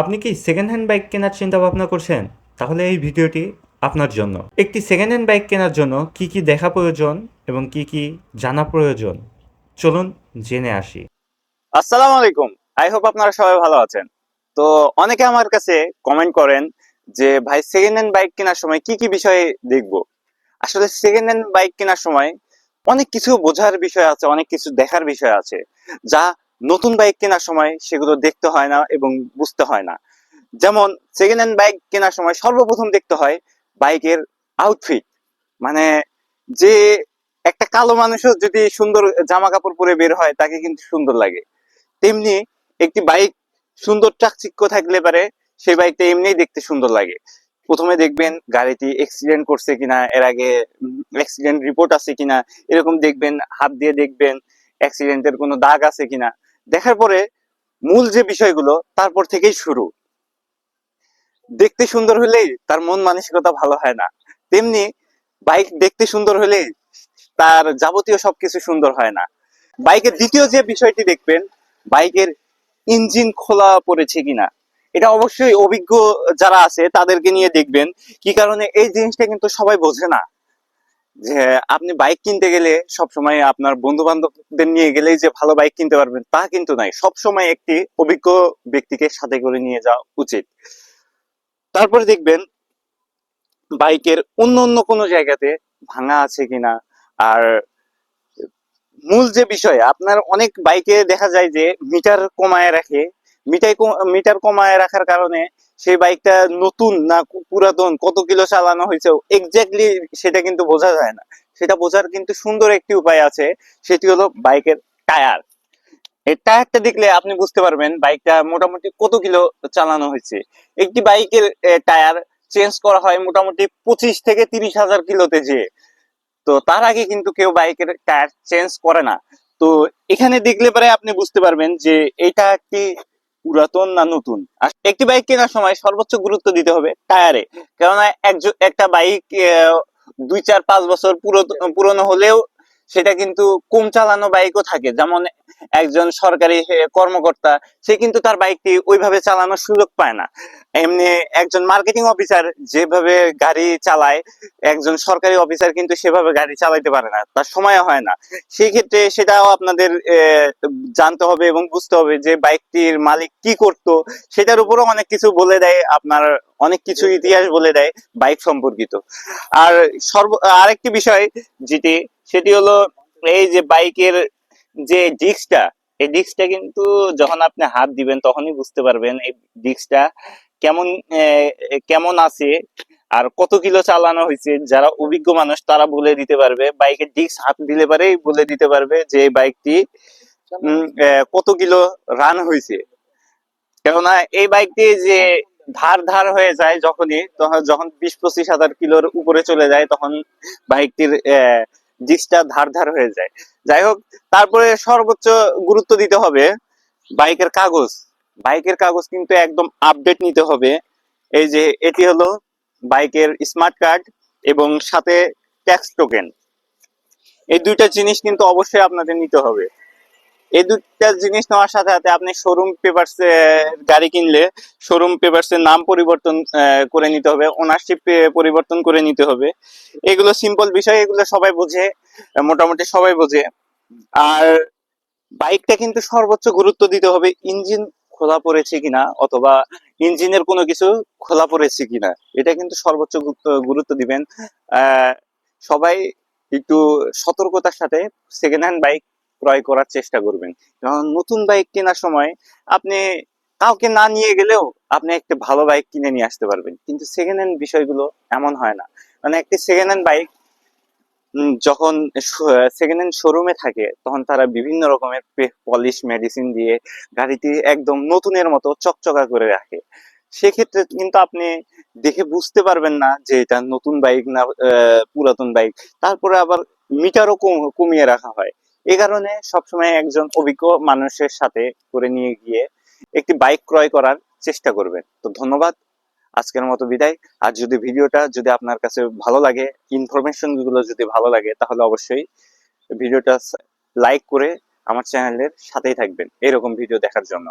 আপনি কি second hand bike কেনার চিন্তা ভাবনা করছেন? তাহলে এই ভিডিওটি আপনার জন্য। একটি সেকেন্ড হ্যান্ড বাইক কেনার জন্য কি কি দেখা প্রয়োজন এবং কি কি জানা প্রয়োজন? চলুন জেনে আসি। আসসালামু আলাইকুম। আই হোপ আপনারা সবাই ভালো আছেন। তো অনেকে আমার কাছে কমেন্ট করেন যে, ভাই সেকেন্ড হ্যান্ড বাইক কেনার সময় কি কি বিষয়ে দেখব? আসলে সেকেন্ড হ্যান্ড বাইক কেনার সময় অনেক কিছু বোঝার বিষয় আছে, অনেক কিছু দেখার বিষয় আছে, যা নতুন বাইক কেনার সময় সেগুলো দেখতে হয় না এবং বুঝতে হয় না। যেমন সেকেন্ড হ্যান্ড বাইক কেনার সময় সর্বপ্রথম দেখতে হয় বাইকের আউটফিট মানে যে একটা কালো মানুষও যদি সুন্দর জামা কাপড় পরে বের হয় তাকে কিন্তু সুন্দর লাগে। তেমনি একটি বাইক সুন্দর চাকচিক্য থাকলে পারে, সেই বাইকটা এমনিই দেখতে সুন্দর লাগে। প্রথমে দেখবেন গাড়িটি অ্যাক্সিডেন্ট করছে কিনা, এর আগে অ্যাক্সিডেন্ট রিপোর্ট আছে কিনা, এরকম দেখবেন, হাত দিয়ে দেখবেন অ্যাক্সিডেন্টের কোনো দাগ আছে কিনা। দেখার পরে মূল যে বিষয়গুলো, তারপর থেকেই শুরু। দেখতে সুন্দর হলেই তার মন মানসিকতা ভালো হয় না। তেমনি বাইক দেখতে সুন্দর হলেই তার যাবতীয় সবকিছু সুন্দর হয় না। বাইকের দ্বিতীয় যে বিষয়টি দেখবেন, বাইকের ইঞ্জিন খোলা পড়েছে কিনা। এটা অবশ্যই অভিজ্ঞ যারা আছে, তাদেরকে নিয়ে দেখবেন। কি কারণে এই জিনিসটা কিন্তু সবাই বোঝে না। যে আপনি বাইক কিনতে গেলে সবসময় আপনার বন্ধু বান্ধবদের নিয়ে গেলেই যে ভালো বাইক কিনতে পারবেন, তা কিন্তু নাই সবসময় একটি অভিজ্ঞ ব্যক্তিকে সাথে করে নিয়ে যাওয়া উচিত। তারপরে দেখবেন বাইকের অন্য অন্য কোনো জায়গাতে ভাঙা আছে কিনা। আর মূল যে বিষয়, আপনার অনেক বাইকে দেখা যায় যে মিটার কমায় রাখে মিটার মিটার কমায় রাখার কারণে সেই বাইকটা নতুন না পুরাতন, কত কিলো চালানো হয়েছে এক্স্যাক্টলি সেটা কিন্তু বোঝা যায় না। সেটা বোঝার কিন্তু সুন্দর একটি উপায় আছে, সেটি হলো বাইকের টায়ার। এই টায়ারটা দেখলে আপনি বুঝতে পারবেন বাইকটা মোটামুটি কত কিলো চালানো হয়েছে। একটি বাইকের টায়ার চেঞ্জ করা হয় মোটামুটি পঁচিশ থেকে তিরিশ হাজার কিলোতে যে। তো তার আগে কিন্তু কেউ বাইকের টায়ার চেঞ্জ করে না। তো এখানে দেখলে পরে আপনি বুঝতে পারবেন যে এটা একটি পুরাতন না নতুন? একটি বাইক কেনার সময় সর্বোচ্চ গুরুত্ব দিতে হবে টায়ারে কেননা একজন একটা বাইক দুই চার পাঁচ বছর পুরো- পুরনো হলেও সেটা কিন্তু কম চালানো বাইকও থাকে। যেমন একজন সরকারি কর্মকর্তা, সে কিন্তু তার বাইকটি ওইভাবে চালানোর সুযোগ পায় না। এমনি একজন মার্কেটিং অফিসার যেভাবে গাড়ি চালায়, একজন সরকারি অফিসার কিন্তু সেভাবে গাড়ি চালাইতে পারে না, তার সময় হয় না। সেই ক্ষেত্রে সেটাও আপনাদের জানতে হবে এবং বুঝতে হবে যে বাইকটির মালিক কি করত, সেটার উপরও অনেক কিছু বলে দেয়, আপনার অনেক কিছু ইতিহাস বলে দেয় বাইক সম্পর্কিত। আর সর্ব, আরেকটি বিষয় যেটি, সেটি হলো এই যে বাইকের যে ডিস্কটা এই ডিস্কটা কিন্তু যখন আপনি হাত দিবেন তখনই বুঝতে পারবেন এই ডিস্কটা কেমন কেমন আছে আর কত কিলো চালানো হয়েছে। যারা অভিজ্ঞ মানুষ তারা বলে দিতে পারবে। বাইকের ডিস্ক হাত দিলে পারেই বলে দিতে পারবে যে বাইকটি আহ, কত কিলো রান হয়েছে। কেননা এই বাইকটি যে ধার ধার হয়ে যায় যখনই তখন যখন বিশ পঁচিশ হাজার কিলোর উপরে চলে যায় তখন বাইকটির ডিস্কটা ধার ধার হয়ে যায়। যাই হোক, তারপরে সর্বোচ্চ গুরুত্ব দিতে হবে বাইকের কাগজ। বাইকের কাগজ কিন্তু একদম আপডেট নিতে হবে। এই যে, এটি হলো বাইকের স্মার্ট কার্ড এবং সাথে ট্যাক্স টোকেন এই দুইটা জিনিস কিন্তু অবশ্যই আপনাদের নিতে হবে। এই দুইটা জিনিস নেওয়ার সাথে সাথে আপনি শোরুম পেপারস গাড়ি কিনলে শোরুম পেপারস নাম পরিবর্তন করে নিতে হবে ওনারশিপ পরিবর্তন করে নিতে হবে। এগুলো সিম্পল বিষয়, এগুলো সবাই বোঝে, মোটামুটি সবাই বোঝে। আর বাইকটা কিন্তু সর্বোচ্চ গুরুত্ব দিতে হবে, ইঞ্জিন খোলা পড়েছে কিনা, অথবা ইঞ্জিনের কোনো কিছু খোলা পড়েছে কিনা, এটা কিন্তু সর্বোচ্চ গুরুত্ব- দিবেন। সবাই একটু সতর্কতার সাথে সেকেন্ড হ্যান্ড বাইক ক্রয় করার চেষ্টা করবেন। কারণ নতুন বাইক কেনার সময় আপনি কাউকে না নিয়ে গেলেও আপনি একটা ভালো বাইক কিনে নিয়ে আসতে পারবেন। কিন্তু সেকেন্ড হ্যান্ড বিষয়গুলো এমন হয় না। মানে একটি সেকেন্ড হ্যান্ড বাইক যখন সেকেন্ড হ্যান্ড শোরুমে থাকে, তখন তারা বিভিন্ন রকমের পলিশ মেডিসিন দিয়ে গাড়িটি একদম নতুনের মতো চকচকা করে রাখে। সেক্ষেত্রে কিন্তু আপনি দেখে বুঝতে পারবেন না যে এটা নতুন বাইক না পুরাতন বাইক তারপরে আবার মিটারও কমিয়ে রাখা হয়। এই কারণে সবসময় একজন অভিজ্ঞ মানুষের সাথে করে নিয়ে গিয়ে একটি বাইক ক্রয় করার চেষ্টা করবেন। তো ধন্যবাদ, আজকের মতো বিদায়। আর যদি ভিডিওটা যদি আপনার কাছে ভালো লাগে ইনফরমেশনগুলো যদি ভালো লাগে, তাহলে অবশ্যই ভিডিওটা লাইক করে আমার চ্যানেলের সাথেই থাকবেন। এরকম ভিডিও দেখার জন্য।